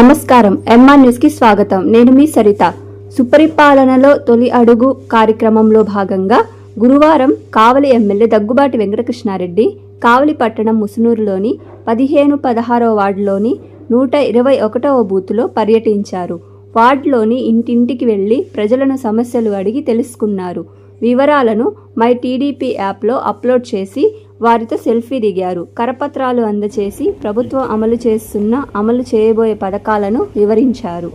నమస్కారం. ఎంఆర్ న్యూస్కి స్వాగతం. నేను మీ సరిత. సుపరిపాలనలో తొలి అడుగు కార్యక్రమంలో భాగంగా గురువారం కావలి ఎమ్మెల్యే దగ్గుబాటి వెంకటకృష్ణారెడ్డి కావలి పట్టణం ముసునూరులోని పదిహేను పదహారవ వార్డులోని నూట ఇరవై ఒకటవ బూతులో పర్యటించారు. వార్డులోని ఇంటింటికి వెళ్ళి ప్రజలను సమస్యలు అడిగి తెలుసుకున్నారు. వివరాలను మై టీడీపీ యాప్లో అప్లోడ్ చేసి వారితో సెల్ఫీ దిగారు. కరపత్రాలు అందచేసి ప్రభుత్వం అమలు చేస్తున్న అమలు చేయబోయే పథకాలను వివరించారు.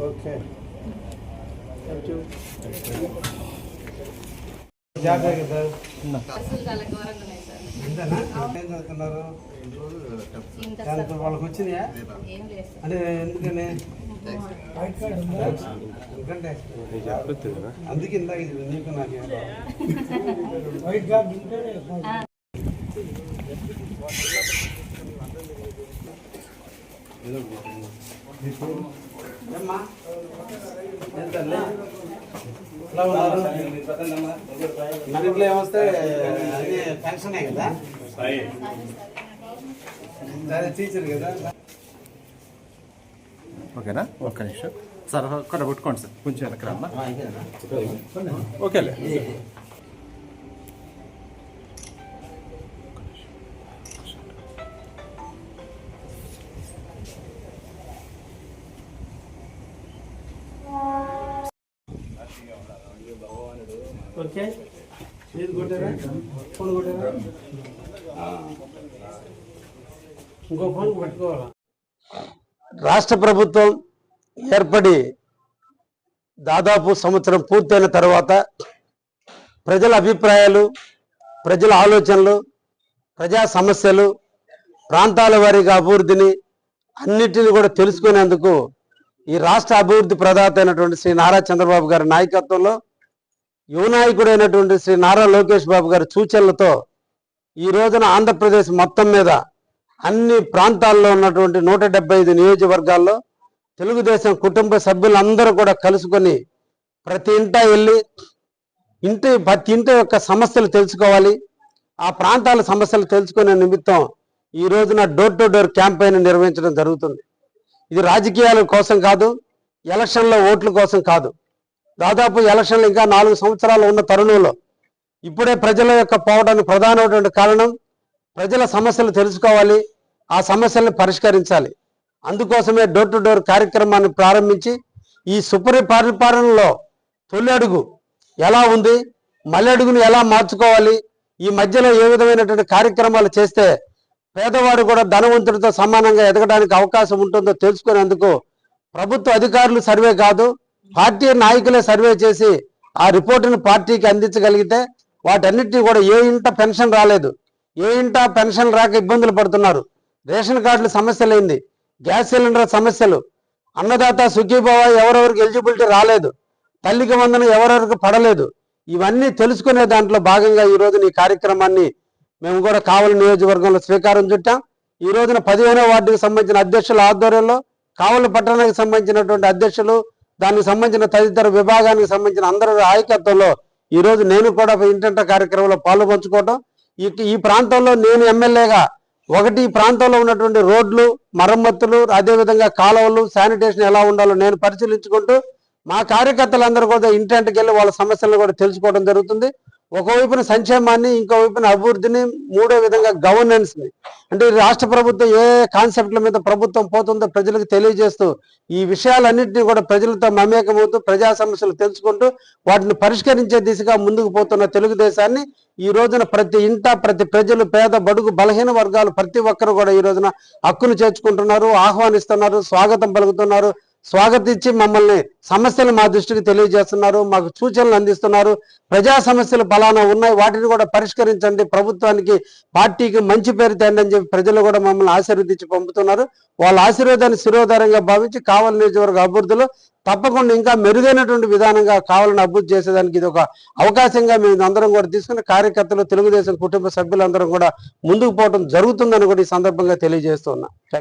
వాళ్ళకి వచ్చినాయా అంటే ఎందుకని? అందుకే ఇందాక ఇది నీకు నాకు ఎంత ఎలా ఉన్నారు మన ఇంట్లో ఏమొస్తే అన్ని పెన్షనే కదా? అదే టీచర్ కదా? ఓకేనా? ఒక్క నిమిషం. సార్ అక్కడ పెట్టుకోండి సార్. కొంచెం రమ్మా. ఓకేలే. ఓకే? ఇది కొట్టారా? ఫోన్ కొట్టారా? ఇంకో ఫోన్ పెట్టుకోవాలా? రాష్ట్ర ప్రభుత్వం ఏర్పడి దాదాపు సంవత్సరం పూర్తయిన తర్వాత ప్రజల అభిప్రాయాలు ప్రజల ఆలోచనలు ప్రజా సమస్యలు ప్రాంతాల వారీగా అభివృద్ధిని అన్నిటిని కూడా తెలుసుకునేందుకు ఈ రాష్ట్ర అభివృద్ధి ప్రదాత అయినటువంటి శ్రీ నారా చంద్రబాబు గారి నాయకత్వంలో యువనాయకుడైనటువంటి శ్రీ నారా లోకేష్ బాబు గారి సూచనలతో ఈ రోజున ఆంధ్రప్రదేశ్ మొత్తం మీద అన్ని ప్రాంతాల్లో ఉన్నటువంటి నూట డెబ్బై ఐదు నియోజకవర్గాల్లో తెలుగుదేశం కుటుంబ సభ్యులందరూ కూడా కలుసుకొని ప్రతి ఇంట వెళ్ళి ఇంటి ప్రతి ఇంటి యొక్క సమస్యలు తెలుసుకోవాలి. ఆ ప్రాంతాల సమస్యలు తెలుసుకునే నిమిత్తం ఈ రోజున డోర్ టు డోర్ క్యాంపెయిన్ నిర్వహించడం జరుగుతుంది. ఇది రాజకీయాల కోసం కాదు ఎలక్షన్లో ఓట్ల కోసం కాదు. దాదాపు ఎలక్షన్లు ఇంకా నాలుగు సంవత్సరాలు ఉన్న తరుణంలో ఇప్పుడే ప్రజల యొక్క పోవడానికి ప్రధానమైనటువంటి కారణం ప్రజల సమస్యలు తెలుసుకోవాలి ఆ సమస్యలను పరిష్కరించాలి. అందుకోసమే డోర్ టు డోర్ కార్యక్రమాన్ని ప్రారంభించి ఈ సుపరి పరిపాలనలో తొలి అడుగు ఎలా ఉంది మళ్ళీ అడుగును ఎలా మార్చుకోవాలి ఈ మధ్యలో ఏ విధమైనటువంటి కార్యక్రమాలు చేస్తే పేదవాడు కూడా ధనవంతుడితో సమానంగా ఎదగడానికి అవకాశం ఉంటుందో తెలుసుకునేందుకు ప్రభుత్వ అధికారులు సర్వే కాదు పార్టీ నాయకులే సర్వే చేసి ఆ రిపోర్టును పార్టీకి అందించగలిగితే వాటన్నిటి కూడా ఏ ఇంట పెన్షన్ రాలేదు. ఏ ఇంట పెన్షన్ రాక ఇబ్బందులు పడుతున్నారు. రేషన్ కార్డుల సమస్యలైంది గ్యాస్ సిలిండర్ సమస్యలు. అన్నదాత సుఖీభావ ఎవరెవరికి ఎలిజిబిలిటీ రాలేదు. తల్లికి వందన ఎవరెవరికి పడలేదు. ఇవన్నీ తెలుసుకునే దాంట్లో భాగంగా ఈ రోజున ఈ కార్యక్రమాన్ని మేము కూడా కావలి నియోజకవర్గంలో స్వీకారం చుట్టాం. ఈ రోజున పదిహేనో వార్డుకి సంబంధించిన అధ్యక్షుల ఆధ్వర్యంలో కావలి పట్టణానికి సంబంధించినటువంటి అధ్యక్షులు దానికి సంబంధించిన తదితర విభాగానికి సంబంధించిన అందరి నాయకత్వంలో ఈరోజు నేను కూడా ఇంటంట కార్యక్రమంలో పాలు ఈ ఈ ప్రాంతంలో నేను ఎమ్మెల్యేగా ఒకటి ఈ ప్రాంతంలో ఉన్నటువంటి రోడ్లు మరమ్మతులు అదేవిధంగా కాలువలు శానిటేషన్ ఎలా ఉండాలో నేను పరిశీలించుకుంటూ మా కార్యకర్తలందరూ కూడా ఇంటింటికి వెళ్ళి వాళ్ళ సమస్యలను కూడా తెలుసుకోవడం జరుగుతుంది. ఒకవైపున సంక్షేమాన్ని ఇంకో వైపున అభివృద్ధిని మూడో విధంగా గవర్నెన్స్ని. అంటే రాష్ట్ర ప్రభుత్వం ఏ కాన్సెప్ట్ల మీద ప్రభుత్వం పోతుందో ప్రజలకు తెలియజేస్తూ ఈ విషయాలన్నింటినీ కూడా ప్రజలతో మమేకమవుతూ ప్రజా సమస్యలు తెలుసుకుంటూ వాటిని పరిష్కరించే దిశగా ముందుకు పోతున్న తెలుగుదేశాన్ని ఈ రోజున ప్రతి ఇంట ప్రతి ప్రజలు పేద బడుగు బలహీన వర్గాలు ప్రతి ఒక్కరు కూడా ఈ రోజున హక్కును చేర్చుకుంటున్నారు ఆహ్వానిస్తున్నారు స్వాగతం పలుకుతున్నారు స్వాగతించి మమ్మల్ని సమస్యలు మా దృష్టికి తెలియజేస్తున్నారు మాకు సూచనలు అందిస్తున్నారు. ప్రజా సమస్యలు ఫలానా ఉన్నాయి వాటిని కూడా పరిష్కరించండి. ప్రభుత్వానికి పార్టీకి మంచి పేరు తేండి అని చెప్పి ప్రజలు కూడా మమ్మల్ని ఆశీర్వదించి పంపుతున్నారు. వాళ్ళ ఆశీర్వాదాన్ని శిరోధారంగా భావించి కావలి నియోజకవర్గ అభివృద్ధిలో తప్పకుండా ఇంకా మెరుగైనటువంటి విధానంగా కావాలని అభివృద్ధి చేసేదానికి ఇది ఒక అవకాశంగా మేము అందరం కూడా తీసుకుని కార్యకర్తలు తెలుగుదేశం కుటుంబ సభ్యులందరం కూడా ముందుకు పోవడం జరుగుతుందని కూడా ఈ సందర్భంగా తెలియజేస్తున్నా